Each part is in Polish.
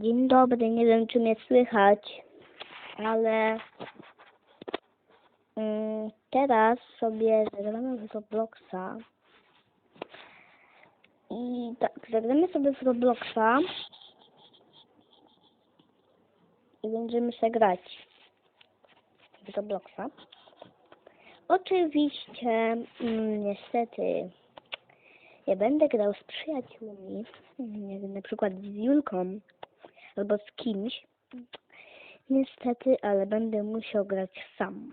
Dzień dobry, nie wiem czy mnie słychać, ale mm, teraz sobie zagramy w Robloxa. I tak, zagramy sobie w Robloxa i będziemy się grać w Robloxa. Oczywiście, mm, niestety, ja będę grał z przyjaciółmi, jak na przykład z Julką albo z kimś. Niestety, ale będę musiał grać sam.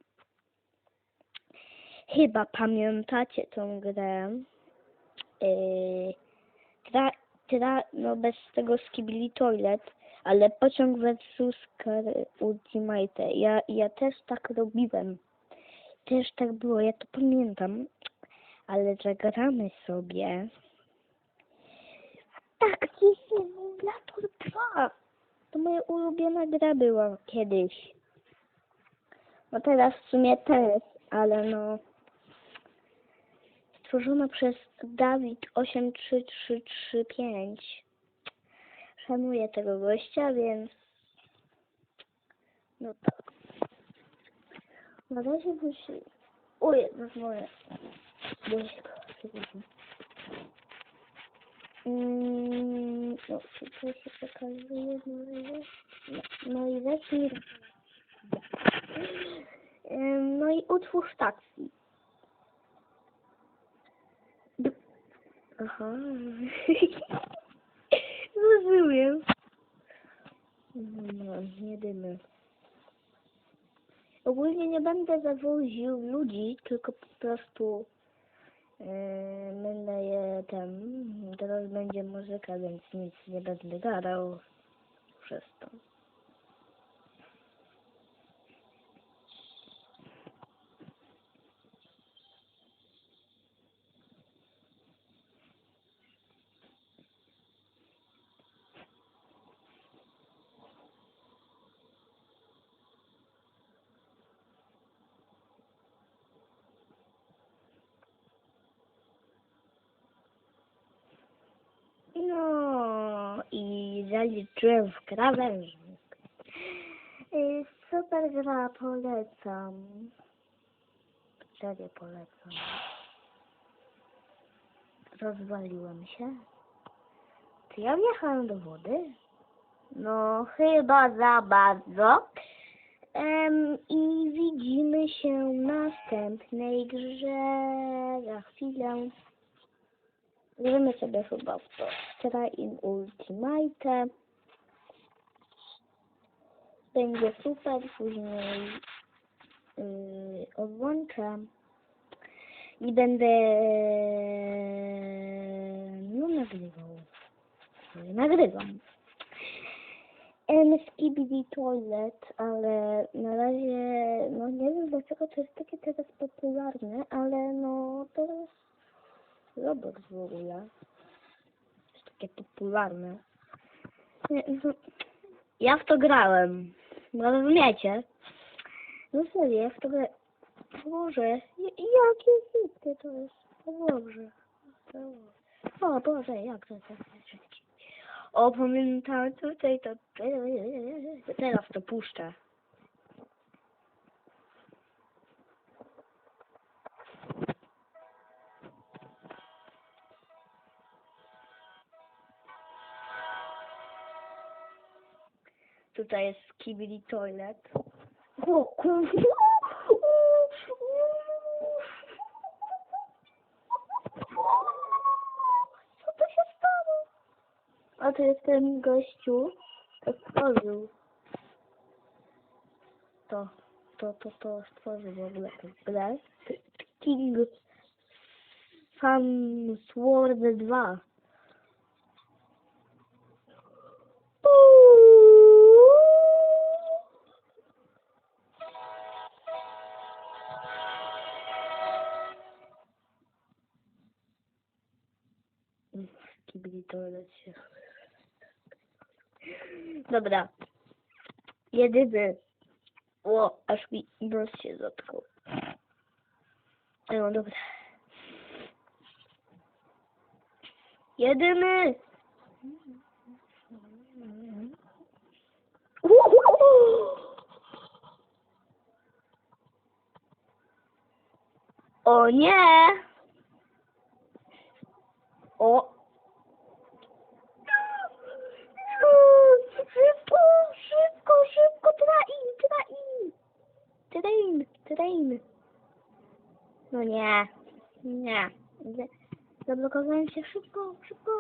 Chyba pamiętacie tą grę. Yy, gra, gra, no bez tego Skibili Toilet, ale pociąg versus Car Ultimate. Ja, ja też tak robiłem. Też tak było, ja to pamiętam. Ale zagramy sobie. Tak, jest Simulator 2. To moja ulubiona gra była kiedyś. No teraz w sumie też, ale no. Stworzona przez Dawid 83335. Szanuję tego gościa, więc. No tak. Na razie musi. O, jedno moje. Bożko, przepraszam. Mm, no, tutaj się pokazuje, no, no, no i zacznij. No i utwórz taksi. Aha. Rozumiem. No, nie dymy. Ogólnie nie będę zawoził ludzi, tylko po prostu yy, będę je tam. Teraz będzie muzyka, więc nic nie będę gadał przez to. No i zaliczyłem w krawężnik. Y, Super gra, polecam. Serio polecam. Rozwaliłem się. Czy ja wjechałem do wody? No, chyba za bardzo. Em, I widzimy się w następnej grze. Za chwilę. Gramy sobie chyba w to Try in Ultimate. Będzie super, później yy, odłączę i będę no nagrywał. Yy, Nagrywam. Skibidi Toilet, ale na razie, no nie wiem dlaczego to jest takie teraz popularne, ale no to jest Roblox w ogóle. Jest takie popularne. No, Ja w to grałem. No rozumiecie? No serio, ja w to grałem. Boże, jakie hity to jest. O Boże. O Boże, jak to jest. O, pamiętam tutaj to... Teraz to puszczę. Tutaj jest Skibidi Toilet. O kurwa! Co to się stało? A to jest ten gościu, to stworzył. To, to, to, to stworzył w ogóle tę grę. King Fan Sword 2. kibli toilet się. Dobra. Jedyny. O, aż mi nos się zatkał. No dobra. Jedyny! O nie! O, Train, train. No nie, nie. Zablokowałem się szybko, szybko.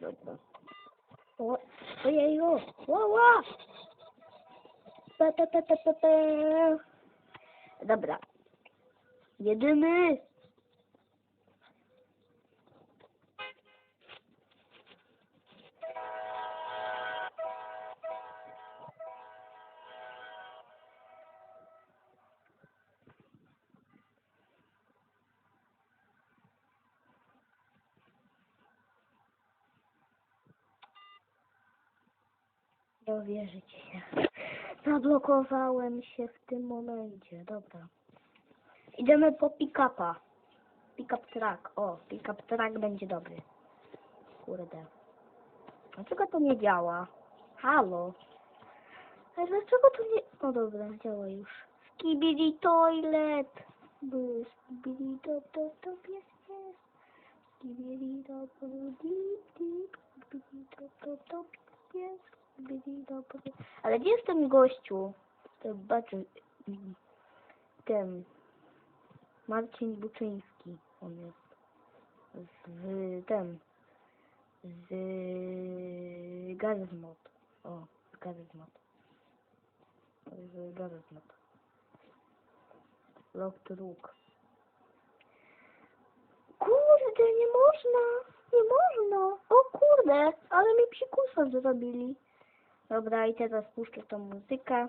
Dobra. O, ojeju, ła, ła. Pa, pa, pa, pa, pa, pa. Dobra. Jedymy. Dowierzycie się. Zablokowałem się w tym momencie. Dobra. Idziemy po pick-upa. Pick-up track. O, pick-up track będzie dobry. Kurde. Dlaczego to nie działa? Halo? Ale dlaczego to nie... O dobra, działa już. Skibidi toilet. Skibidi top top top jest jest. Skibidi top top top jest. Skibidi top top. Ale gdzie jest ten gościu? Ten baczy... Ten... Marcin Buczyński. On jest. Z ten... Z Gazmod. O, z Gazmod. Z Gazmod. Lock to look. Kurde, nie można! Nie można! O kurde, ale mi psikusa zrobili. Dobra, i teraz puszczę tą muzykę.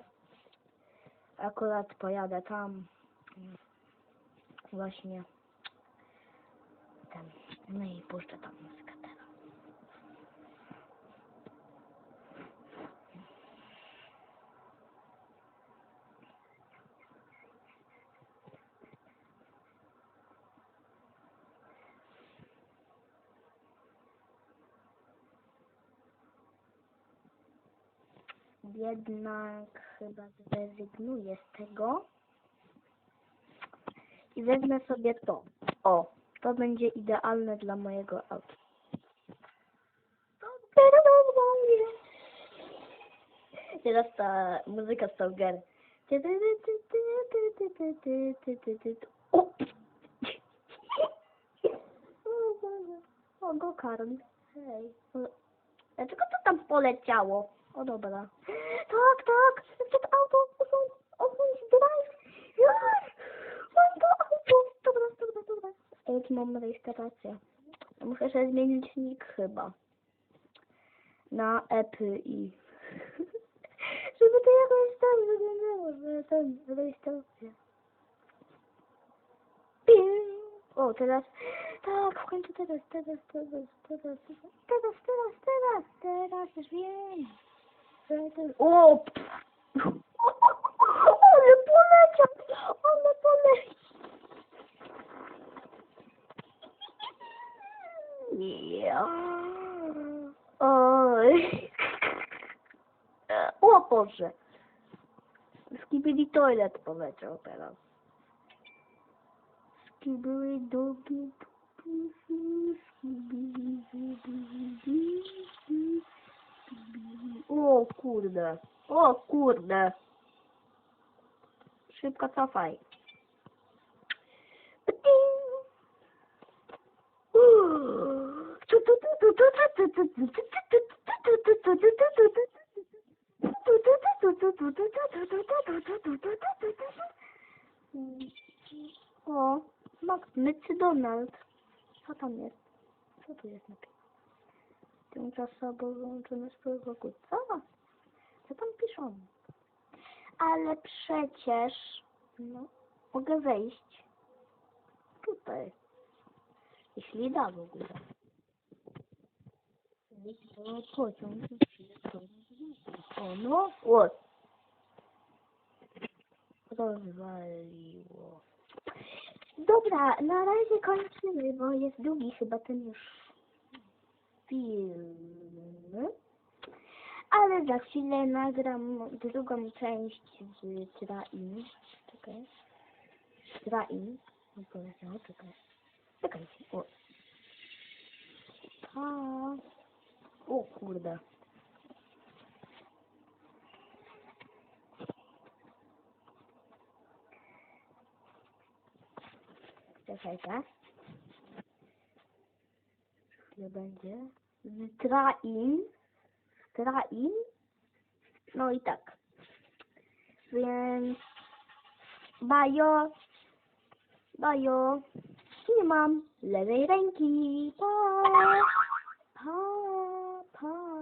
Akurat pojadę tam. Właśnie. Tam. No i puszczę tą muzykę teraz. Jednak chyba zrezygnuję z tego. I wezmę sobie to. O, to będzie idealne dla mojego auta. Teraz ta muzyka z Top Gear. O! O go karm. Hej. Dlaczego to tam poleciało? O dobra. Tak, tak. Przed auto. Osuń, osuń, drive. Już. Mam to auto. Dobra, dobra, dobra. Już mam rejestrację. Muszę sobie zmienić nick chyba. Na EPI. Żeby to jakoś tak wyglądało, że ten rejestracja. Ping. O, teraz. Tak, w końcu teraz, teraz, teraz, teraz, teraz, teraz, teraz, teraz, już wiem. O! One poleciał! One poleciał! Oj! O Boże! Skibidi toilet poleciał teraz. O kurde. O kurde. Szybko cofaj. O, Magnycy Donald. Co tam jest? Co tu jest napisane? Tymczasowo wyłączony z wokół. Co? Co tam piszą? Ale przecież... No, mogę wejść. Tutaj. Jeśli da w ogóle. Pociąg. O, no. O. Rozwaliło. Dobra, na razie kończymy, bo jest długi chyba ten już filmy. Ale za chwilę nagram drugą część z Train. Czekaj. Train. No czekaj. Czekajcie. O. Pa. O kurde. Czekajcie. Chwilę będzie. Train. Train. No i tak. Więc bajo. Bajo. Nie mam lewej ręki. Pa. Pa. Pa.